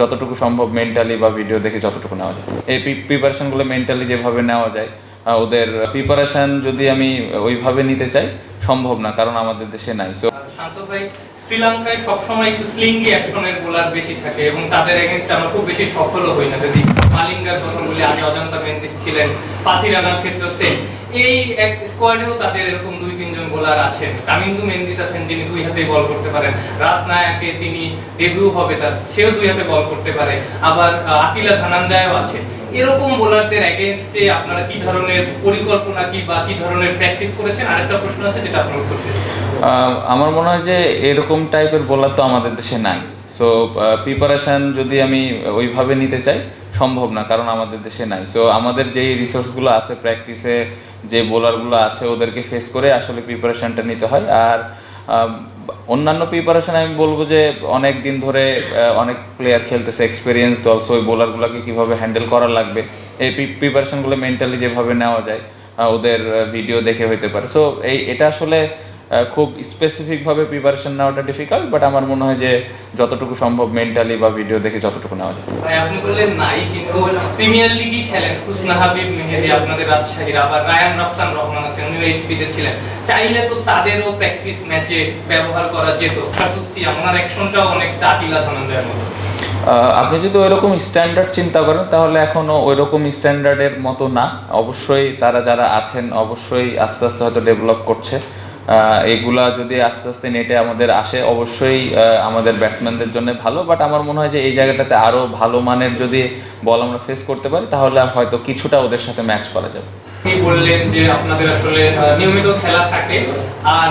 যতটুকু সম্ভব মেন্টালি বা ভিডিও দেখে যতটুকু নেওয়া যায়। এই প্রিপারেশনগুলো মেন্টালি যেভাবে নেওয়া যায় ওদের প্রিপারেশন যদি আমি ওইভাবে নিতে চাই, সম্ভব না, কারণ আমাদের দেশে নাই। সো শান্ত ভাই শ্রীলঙ্কায় সবসময় একটু স্লিঙ্গি অ্যাকশনের বোলার বেশি থাকে এবং তাদের এগেনস্টে আমরা খুব বেশি সফলও হই না। যদি মালিঙ্গার কথা আগে অজন্তা মেন্দিস ছিলেন, পাঁচি রানার ক্ষেত্রে সেম এই এক স্কোয়াডেও তাদের এরকম দুই, তিনজন বোলার আছেন। কামিন্দু মেন্দিস আছেন, যিনি দুই হাতে বল করতে পারেন। রাতনায়াকে তিনি ডেবিউ হবে, তার, সেও দুই হাতে বল করতে পারে। আবার আকিলা ধানান্দায়ও আছে। এরকম বোলারদের এগেনস্টে আপনারা কি ধরনের পরিকল্পনা কি বা কি ধরনের প্র্যাকটিস করেছেন? আরেকটা প্রশ্ন আছে যেটা আপনার উত্তর আমার মনে হয় যে এরকম টাইপের বোলার তো আমাদের দেশে নাই। সো প্রিপারেশন যদি আমি ওইভাবে নিতে চাই, সম্ভব না, কারণ আমাদের দেশে নাই। সো আমাদের যেই রিসোর্সগুলো আছে প্র্যাকটিসে যে বোলারগুলো আছে, ওদেরকে ফেস করে আসলে প্রিপারেশানটা নিতে হয়। আর অন্যান্য প্রিপারেশন আমি বলব যে অনেক দিন ধরে অনেক প্লেয়ার খেলতেছে এক্সপিরিয়েন্স অলসো ওই বোলারগুলোকে কীভাবে হ্যান্ডেল করা লাগবে, এই প্রিপারেশনগুলো মেন্টালি যেভাবে নেওয়া যায় ওদের ভিডিও দেখে হইতে পারে। সো এই, এটা আসলে খুব স্পেসিফিকভাবে প্রিপারেশন নেওয়াটা ডিফিকাল্ট বাট আমার মনে হয় যে যতটুকু সম্ভব মেন্টালি বা ভিডিও দেখে যতটুকু নেওয়া যায়। ভাই আপনি বললেন নাই কিন্তু প্রিমিয়ার লিগই খেলেন হুসনা হাবিব মেহেদি আপনাদের রাজশাহীর আবার রায়ান রাফসান রহমান আছেন উনিও এইচপিতে ছিলেন। চাইলে তো তাদেরও প্র্যাকটিস ম্যাচে ব্যবহার করা যেত। ফাটুসি আমার অ্যাকশনটাও অনেকটা আকিলা ধনঞ্জয়ের মতো। আপনি যদি ওইরকম স্ট্যান্ডার্ড চিন্তা করেন তাহলে এখনও ওইরকম স্ট্যান্ডার্ডের মতো না। অবশ্যই তারা যারা আছেন অবশ্যই আস্তে আস্তে হয়তো ডেভেলপ করছে। এগুলা যদি আস্তে আস্তে নেটে আমাদের আসে, অবশ্যই আমাদের ব্যাটসম্যানদের জন্য ভালো বাট আমার মনে হয় যে এই জায়গাটাতে আরও ভালো মানের যদি বল আমরা ফেস করতে পারি, তাহলে হয়তো কিছুটা ওদের সাথে ম্যাচ করা যাবে। আপনি বললেন যে আপনাদের আসলে নিয়মিত খেলা থাকে, আর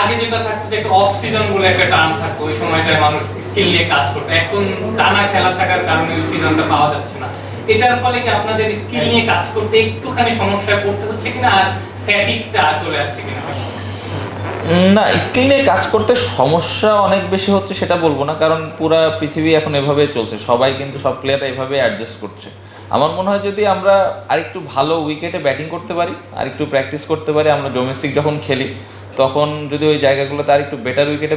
আগে যেটা থাকতো যে অফ সিজন বলে একটা টার্ম থাকতো, ওই সময়টায় মানুষ স্কিল নিয়ে কাজ করতো। এখন টানা খেলা থাকার কারণে ওই সিজনটা পাওয়া যাচ্ছে না। এটার ফলে কি আপনাদের স্কিল নিয়ে কাজ করতে একটুখানি সমস্যায় পড়তে হচ্ছে কিনা, আর ফ্যাটিকটা চলে আসছে কিনা? না স্কিল নিয়ে কাজ করতে সমস্যা অনেক বেশি হচ্ছে সেটা বলব না, কারণ পুরা পৃথিবী এখন এভাবে চলছে। সবাই কিন্তু সব প্লেয়ার এভাবে অ্যাডজাস্ট করছে। আমার মনে হয় যদি আমরা আরেকটু ভালো উইকেটে ব্যাটিং করতে পারি আর একটু প্র্যাকটিস করতে পারি, আমরা ডোমেস্টিক যখন খেলি, তখন যদি ওই জায়গাগুলোতে আর একটু বেটার উইকেটে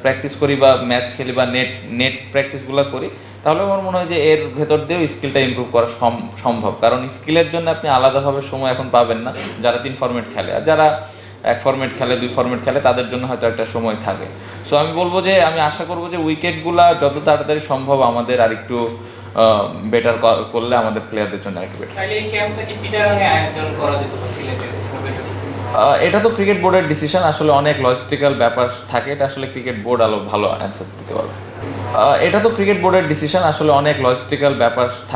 প্র্যাকটিস করি বা ম্যাচ খেলি বা নেট নেট প্র্যাকটিসগুলো করি, তাহলে আমার মনে হয় যে এর ভেতর দিয়েও স্কিলটা ইমপ্রুভ করা সম- সম্ভব। কারণ স্কিলের জন্য আপনি আলাদাভাবে সময় এখন পাবেন না, যারা তিন ফরম্যাট খেলে। আর যারা এক ফরম্যাট খেলে দুই ফরম্যাট খেলে তাদের জন্য হয়তো একটা সময় থাকে। সো আমি বলব যে আমি আশা করব যে উইকেটগুলা যত তাড়াতাড়ি সম্ভব আমাদের আর একটু বেটার করলে আমাদের প্লেয়ারদের জন্য একটু বেটার এটা তো ক্রিকেট বোর্ডের ডিসিশন আসলে অনেক লজিস্টিক্যাল ব্যাপার থাকে। এটা আসলে ক্রিকেট বোর্ড আলো ভালো অ্যান্সার দিতে পারবে। এটা তো ক্রিকেট বোর্ডের ডিসিশন আসলে অনেক লজিস্টিক্যাল ব্যাপার থাকে।